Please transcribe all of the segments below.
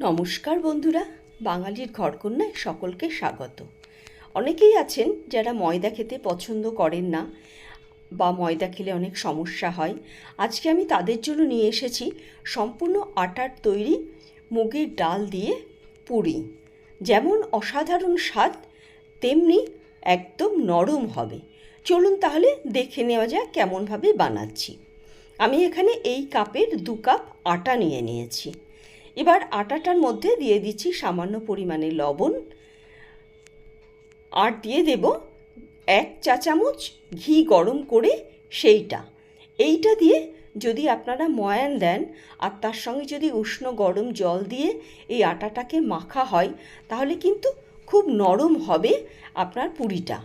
নমস্কার বন্ধুরা, বাঙালির ঘরকন্যায় সকলকে স্বাগত। অনেকেই আছেন যারা ময়দা খেতে পছন্দ করেন না বা ময়দা খেলে অনেক সমস্যা হয়। আজকে আমি তাদের জন্য নিয়ে এসেছি সম্পূর্ণ আটার তৈরি মুগের ডাল দিয়ে পুরি। যেমন অসাধারণ স্বাদ, তেমনি একদম নরম হবে। চলুন তাহলে দেখে নেওয়া যাক কেমনভাবে বানাচ্ছি। আমি এখানে এই কাপের দু কাপ আটা নিয়ে নিয়েছি। এবার আটাটার মধ্যে দিয়ে দিচ্ছি সামান্য পরিমাণে লবণ। আর দিয়ে দেব এক চা চামচ ঘি গরম করে সেইটা। এইটা দিয়ে যদি আপনারা ময়ান দেন আর তার সঙ্গে যদি উষ্ণ গরম জল দিয়ে এই আটাটাকে মাখা হয়, তাহলে কিন্তু খুব নরম হবে আপনার পুরিটা।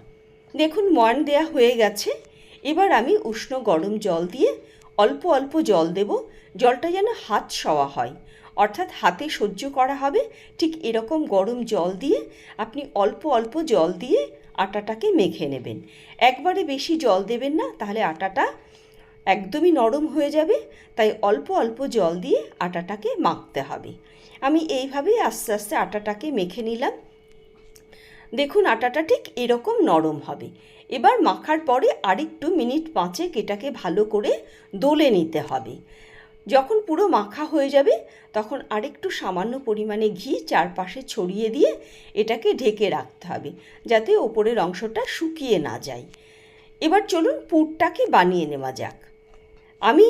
দেখুন, ময়ান দেয়া হয়ে গেছে। এবার আমি উষ্ণ গরম জল দিয়ে অল্প অল্প জল দেব। জলটা যেন হাত সওয়া হয়। অর্থাৎ হাতে সহ্য করা হবে, ঠিক এরকম গরম জল দিয়ে আপনি অল্প অল্প জল দিয়ে আটাটাকে মেখে নেবেন। একবারে বেশি জল দেবেন না, তাহলে আটাটা একদমই নরম হয়ে যাবে, তাই অল্প অল্প জল দিয়ে আটাটাকে মাখতে হবে। আমি এইভাবেই আস্তে আস্তে আটাটাকে মেখে নিলাম। দেখুন আটাটা ঠিক এরকম নরম হবে। এবার মাখার পরে আরেকটু মিনিট পাঁচেক এটাকে ভালো করে দোলে নিতে হবে। যখন পুরো মাখা হয়ে যাবে, তখন আরেকটু সামান্য পরিমাণে ঘি চারপাশে ছড়িয়ে দিয়ে এটাকে ঢেকে রাখতে হবে, যাতে ওপরের অংশটা শুকিয়ে না যায়। এবার চলুন পুরটাকে বানিয়ে নেওয়া যাক। আমি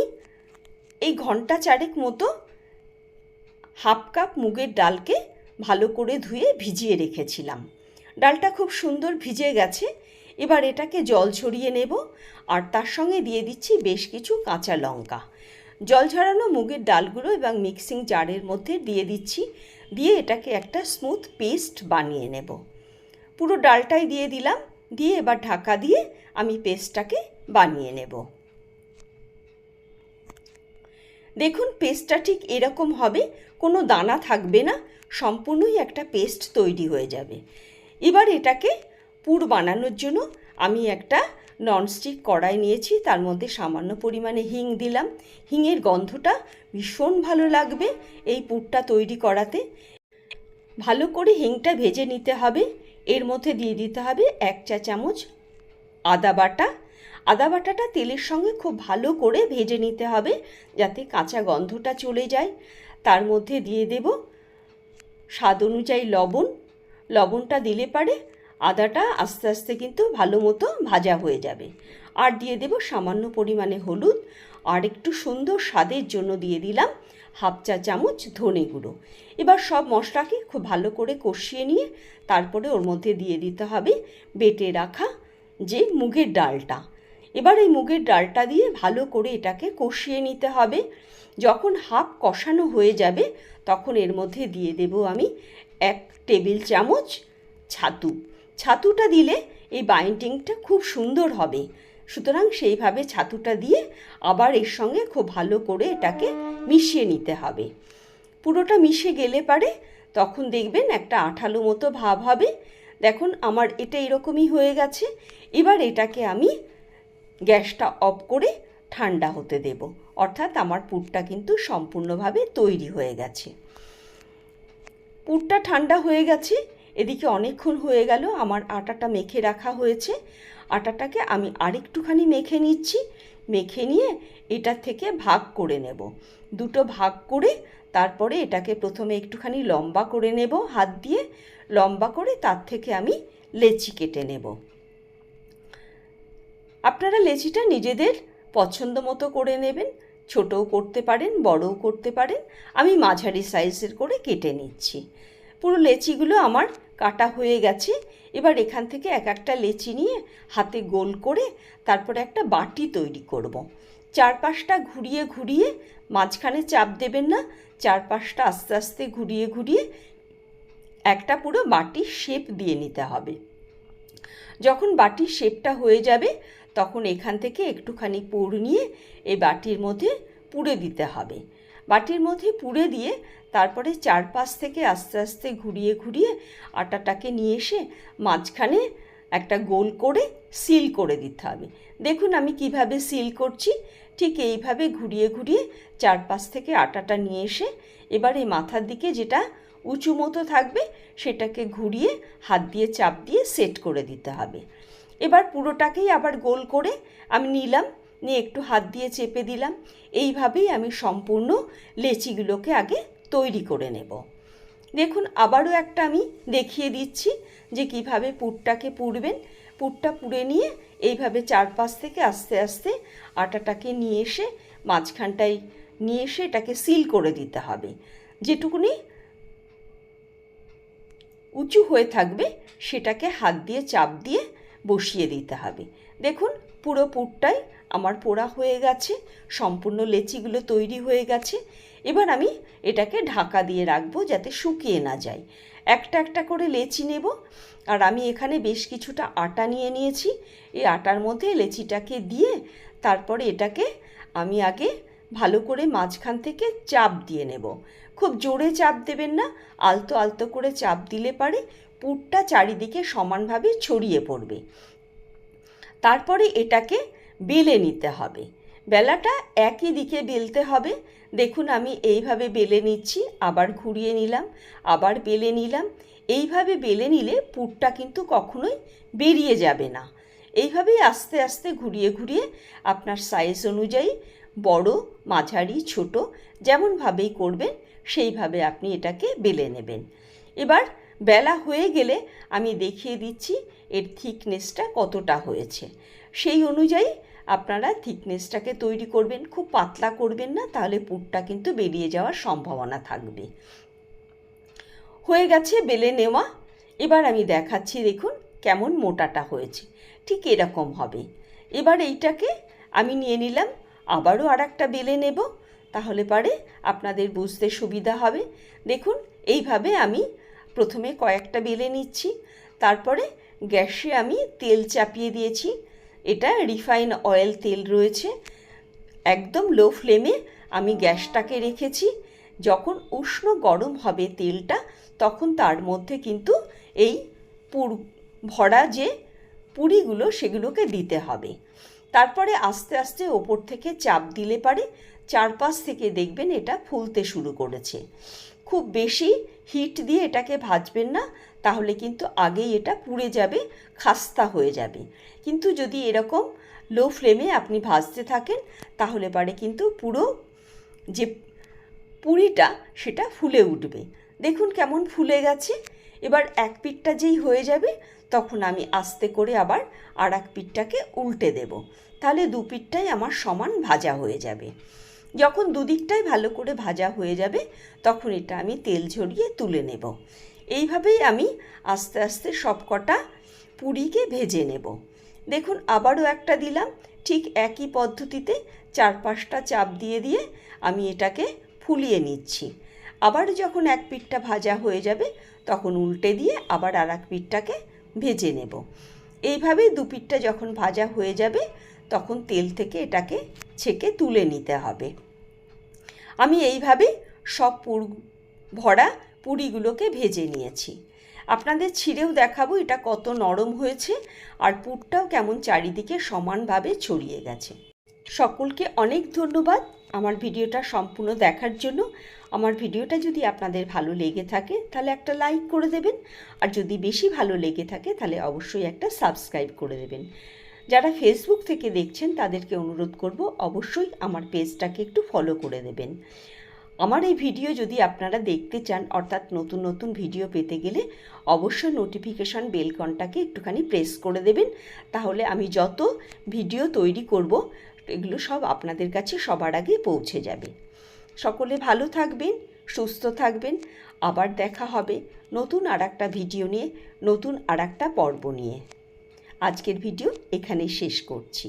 এই ঘণ্টা চারেক মতো হাফ কাপ মুগের ডালকে ভালো করে ধুয়ে ভিজিয়ে রেখেছিলাম। ডালটা খুব সুন্দর ভিজে গেছে, এবার এটাকে জল ছড়িয়ে নেব, আর তার সঙ্গে দিয়ে দিচ্ছি বেশ কিছু কাঁচা লঙ্কা। জল ঝরানো মুগের ডালগুলো এবং মিক্সিং জারের মধ্যে দিয়ে দিচ্ছি। দিয়ে এটাকে একটা স্মুথ পেস্ট বানিয়ে নেব। পুরো ডালটাই দিয়ে দিলাম। দিয়ে এবার ঢাকা দিয়ে আমি পেস্টটাকে বানিয়ে নেব। দেখুন, পেস্টটা ঠিক এরকম হবে, কোনো দানা থাকবে না, সম্পূর্ণই একটা পেস্ট তৈরি হয়ে যাবে। এবার এটাকে পুর বানানোর জন্য আমি একটা ননস্টিক কড়াই নিয়েছি, তার মধ্যে সামান্য পরিমাণে হিং দিলাম। হিংয়ের গন্ধটা ভীষণ ভালো লাগবে এই পুরটা তৈরি করাতে। ভালো করে হিংটা ভেজে নিতে হবে। এর মধ্যে দিয়ে দিতে হবে এক চা চামচ আদা বাটা। আদা বাটাটা তেলের সঙ্গে খুব ভালো করে ভেজে নিতে হবে যাতে কাঁচা গন্ধটা চলে যায়। তার মধ্যে দিয়ে দেব স্বাদ অনুযায়ী লবণ। লবণটা দিলে পারে আদাটা আস্তে আস্তে কিন্তু ভালো মতো ভাজা হয়ে যাবে। আর দিয়ে দেব সামান্য পরিমাণে হলুদ। আর একটু সুন্দর স্বাদের জন্য দিয়ে দিলাম হাফ চা চামচ ধনে গুঁড়ো। এবার সব মশলাকে খুব ভালো করে কষিয়ে নিয়ে তারপরে ওর মধ্যে দিয়ে দিতে হবে বেটে রাখা যে মুগের ডালটা। এবার এই মুগের ডালটা দিয়ে ভালো করে এটাকে কষিয়ে নিতে হবে। যখন হাফ কষানো হয়ে যাবে তখন এর মধ্যে দিয়ে দেব আমি এক টেবিল চামচ ছাতু। ছাতুটা দিলে এই বাইন্ডিংটা খুব সুন্দর হবে। সুতরাং সেইভাবে ছাতুটা দিয়ে আবার এর সঙ্গে খুব ভালো করে এটাকে মিশিয়ে নিতে হবে। পুরোটা মিশে গেলে পারে তখন দেখবেন একটা আঠালো মতো ভাব হবে। দেখুন, আমার এটা এরকমই হয়ে গেছে। এবার এটাকে আমি গ্যাসটা অফ করে ঠান্ডা হতে দেব। অর্থাৎ আমার পুরটা কিন্তু সম্পূর্ণভাবে তৈরি হয়ে গেছে। পুরটা ঠান্ডা হয়ে গেছে। এদিকে অনেকক্ষণ হয়ে গেল, আমার আটাটা মেখে রাখা হয়েছে। আটাটাকে আমি আরেকটুখানি মেখে নিচ্ছি, মেখে নিয়ে এটার থেকে ভাগ করে নেব। দুটো ভাগ করে তারপরে এটাকে প্রথমে একটুখানি লম্বা করে নেব হাত দিয়ে, লম্বা করে তার থেকে আমি লেচি কেটে নেব। আপনারা লেচিটা নিজেদের পছন্দ মতো করে নেবেন, ছোটও করতে পারেন, বড়ও করতে পারেন। আমি মাঝারি সাইজের করে কেটে নিচ্ছি। পুরো লেচিগুলো আমার কাটা হয়ে গেছে। এবার এখান থেকে এক একটা লেচি নিয়ে হাতে গোল করে তারপরে একটা বাটি তৈরি করব। চারপাশটা ঘুরিয়ে ঘুরিয়ে, মাঝখানে চাপ দেবেন না, চারপাশটা আস্তে আস্তে ঘুরিয়ে ঘুরিয়ে একটা পুরো বাটির শেপ দিয়ে নিতে হবে। যখন বাটির শেপটা হয়ে যাবে, তখন এখান থেকে একটুখানি পুর নিয়ে এই বাটির মধ্যে পুড়ে দিতে হবে। বাটির মধ্যে পুড়ে দিয়ে তারপরে চারপাশ থেকে আস্তে আস্তে ঘুরিয়ে ঘুরিয়ে আটাটাকে নিয়ে এসে মাঝখানে একটা গোল করে সিল করে দিতে হবে। দেখুন আমি কীভাবে সিল করছি। ঠিক এইভাবে ঘুরিয়ে ঘুরিয়ে চারপাশ থেকে আটাটা নিয়ে এসে এবার এই মাথার দিকে যেটা উঁচু মতো থাকবে সেটাকে ঘুরিয়ে হাত দিয়ে চাপ দিয়ে সেট করে দিতে হবে। এবার পুরোটাকেই আবার গোল করে আমি নিলাম। নিয়ে একটু হাত দিয়ে চেপে দিলাম। এইভাবেই আমি সম্পূর্ণ লেচিগুলোকে আগে তৈরি করে নেব। দেখুন, আবারও একটা আমি দেখিয়ে দিচ্ছি যে কীভাবে পুরটাকে পুড়বেন। পুরটা পুড়ে নিয়ে এইভাবে চারপাশ থেকে আস্তে আস্তে আটাটাকে নিয়ে এসে, মাঝখানটায় নিয়ে এসে এটাকে সিল করে দিতে হবে। যেটুকুনি উঁচু হয়ে থাকবে, সেটাকে হাত দিয়ে চাপ দিয়ে বসিয়ে দিতে হবে। দেখুন, পুরো পুরটাই আমার পোড়া হয়ে গেছে, সম্পূর্ণ লেচিগুলো তৈরি হয়ে গেছে। এবার আমি এটাকে ঢাকা দিয়ে রাখব যাতে শুকিয়ে না যায়। একটা একটা করে লেচি নেব। আর আমি এখানে বেশ কিছুটা আটা নিয়ে নিয়েছি। এই আটার মধ্যে লেচিটাকে দিয়ে তারপরে এটাকে আমি আগে ভালো করে মাঝখান থেকে চাপ দিয়ে নেব। খুব জোরে চাপ দেবেন না, আলতো আলতো করে চাপ দিলে পারে পুরটা চারিদিকে সমানভাবে ছড়িয়ে পড়বে। তারপরে এটাকে বেলে নিতে হবে। বেলাটা একই দিকে বেলতে হবে। দেখুন আমি এইভাবে বেলে নিচ্ছি, আবার ঘুরিয়ে নিলাম, আবার বেলে নিলাম। এইভাবে বেলে নিলে পুরটা কিন্তু কখনোই বেরিয়ে যাবে না। এইভাবেই আস্তে আস্তে ঘুরিয়ে ঘুরিয়ে আপনার সাইজ অনুযায়ী বড়, মাঝারি, ছোট, যেমনভাবেই করবেন, সেইভাবে আপনি এটাকে বেলে নেবেন। এবার বেলা হয়ে গেলে আমি দেখিয়ে দিচ্ছি এর থিকনেসটা কতটা হয়েছে। সেই অনুযায়ী আপনারা থিকনেসটাকে তৈরি করবেন, খুব পাতলা করবেন না, তাহলে পুরটা কিন্তু বেরিয়ে যাওয়ার সম্ভাবনা থাকবে। হয়ে গেছে বেলে নেওয়া। এবার আমি দেখাচ্ছি, দেখুন কেমন মোটাটা হয়েছে। ঠিক এরকম হবে। এবার এইটাকে আমি নিয়ে নিলাম, আবারও আর একটা বেলে নেব, তাহলে পারে আপনাদের বুঝতে সুবিধা হবে। দেখুন, এইভাবে আমি প্রথমে কয়েকটা বেলে নিচ্ছি, তারপরে গ্যাসে আমি তেল চাপিয়ে দিয়েছি। এটা রিফাইন অয়েল তেল রয়েছে। একদম লো ফ্লেমে আমি গ্যাসটাকে রেখেছি। যখন উষ্ণ গরম হবে তেলটা, তখন তার মধ্যে কিন্তু এই পুর, ভরা যে পুরিগুলো, সেগুলোকে দিতে হবে। তারপরে আস্তে আস্তে ওপর থেকে চাপ দিলে পারে। চারপাশ থেকে দেখবেন এটা ফুলতে শুরু করেছে। খুব বেশি হিট দিয়ে এটাকে ভাজবেন না। তাহলে কিন্তু আগেই এটা পুড়ে যাবে, খাস্তা হয়ে যাবে। কিন্তু যদি এরকম লো ফ্লেমে আপনি ভাজতে থাকেন, তাহলে পারে কিন্তু পুরো যে পুরিটা সেটা ফুলে উঠবে। দেখুন কেমন ফুলে গেছে। এবার এক পিঠটা যেই হয়ে যাবে, তখন আমি আস্তে করে আবার আর এক পিঠটাকে উল্টে দেব। তাহলে দু পিঠটাই আমার সমান ভাজা হয়ে যাবে। যখন দুদিকটাই ভালো করে ভাজা হয়ে যাবে, তখন এটা আমি তেল ঝরিয়ে তুলে নেব। এইভাবেই আমি আস্তে আস্তে সব কটা পুরিকে ভেজে নেব। দেখুন, আবারও একটা দিলাম। ঠিক একই পদ্ধতিতে চার পাঁচটা চাপ দিয়ে দিয়ে আমি এটাকে ফুলিয়ে নিচ্ছি। আবার যখন এক পিঠটা ভাজা হয়ে যাবে, তখন উল্টে দিয়ে আবার আর এক পিঠটাকে ভেজে নেব। এইভাবেই দু পিঠটা যখন ভাজা হয়ে যাবে, তখন তেল থেকে এটাকে ছেঁকে তুলে নিতে হবে। আমি এইভাবেই সব পুর, ভরা পুরিগুলোকে ভেজে নিয়েছি। আপনাদের ছিঁড়েও দেখাবো এটা কত নরম হয়েছে আর পুরটাও কেমন চারিদিকে সমানভাবে ছড়িয়ে গেছে। সকলকে অনেক ধন্যবাদ আমার ভিডিওটা সম্পূর্ণ দেখার জন্য। আমার ভিডিওটা যদি আপনাদের ভালো লেগে থাকে তাহলে একটা লাইক করে দেবেন আর যদি বেশি ভালো লেগে থাকে তাহলে অবশ্যই একটা সাবস্ক্রাইব করে দেবেন। যারা ফেসবুক থেকে দেখছেন তাদেরকে অনুরোধ করব অবশ্যই আমার পেজটাকে একটু ফলো করে দেবেন। আমার এই ভিডিও যদি আপনারা দেখতে চান, অর্থাৎ নতুন নতুন ভিডিও পেতে গেলে অবশ্যই নোটিফিকেশান বেলকনটাকে একটুখানি প্রেস করে দেবেন। তাহলে আমি যত ভিডিও তৈরি করব, এগুলো সব আপনাদের কাছে সবার আগে পৌঁছে যাবে। সকলে ভালো থাকবেন, সুস্থ থাকবেন। আবার দেখা হবে নতুন আর একটা ভিডিও নিয়ে, নতুন আর একটা পর্ব নিয়ে। আজকের ভিডিও এখানেই শেষ করছি।